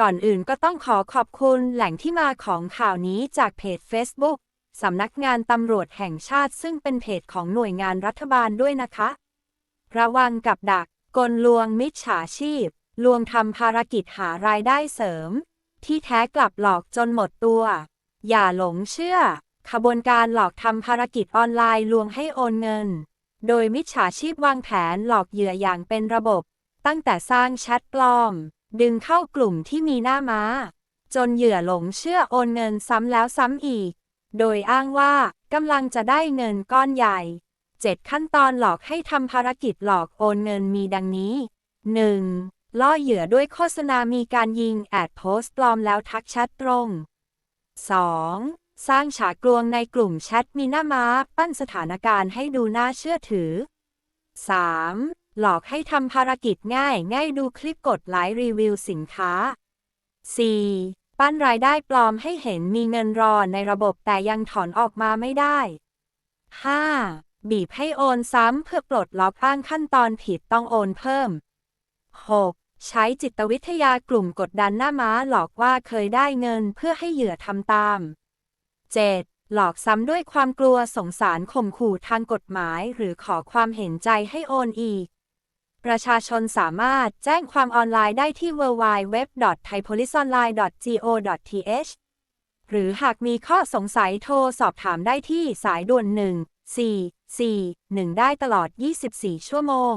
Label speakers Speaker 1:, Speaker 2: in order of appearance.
Speaker 1: ก่อนอื่นก็ต้องขอขอบคุณแหล่งที่มาของข่าวนี้จากเพจ Facebook สำนักงานตำรวจแห่งชาติซึ่งเป็นเพจของหน่วยงานรัฐบาลด้วยนะคะ ระวังกับดัก กลลวงมิจฉาชีพ ลวงทำภารกิจหารายได้เสริม ที่แท้กลับหลอกจนหมดตัว อย่าหลงเชื่อ ขบวนการหลอกทำภารกิจออนไลน์ลวงให้โอนเงิน โดยมิจฉาชีพวางแผนหลอกเหยื่ออย่างเป็นระบบ ตั้งแต่สร้างแชทปลอม ดึงเข้ากลุ่มที่มีหน้าม้า จนเหยื่อหลงเชื่อโอนเงินซ้ำแล้วซ้ำอีก โดยอ้างว่ากำลังจะได้เงินก้อนใหญ่ 7 ขั้นตอนหลอกให้ทำภารกิจหลอกโอนเงินมีดังนี้ 1. ล่อเหยื่อด้วยโฆษณามีการยิงแอดโพสต์ปลอมแล้วทักแชทตรง 2. สร้างฉากลวงในกลุ่มแชทมีหน้าม้า ปั้นสถานการณ์ให้ดูน่าเชื่อถือ 3. หลอกให้ทำภารกิจง่ายง่ายดูคลิปกดไลค์รีวิวสินค้า 4. ปั้นรายได้ปลอมให้เห็นมีเงินรอในระบบแต่ยังถอนออกมาไม่ได้ 5. บีบให้โอนซ้ำเพื่อปลดล็อกอ้างขั้นตอนผิดต้องโอนเพิ่ม 6. ใช้จิตวิทยากลุ่มกดดันหน้าม้าหลอกว่าเคยได้เงินเพื่อให้เหยื่อทำตาม 7. หลอกซ้ำด้วยความกลัวสงสารข่มขู่ทางกฎหมาย หรือขอความเห็นใจให้โอนอีก ประชาชนสามารถแจ้งความออนไลน์ได้ที่ www.thaipoliceonline.go.th หรือหากมีข้อสงสัยโทรสอบถามได้ที่สายด่วน 1 4 4 1 ได้ตลอด 24 ชั่วโมง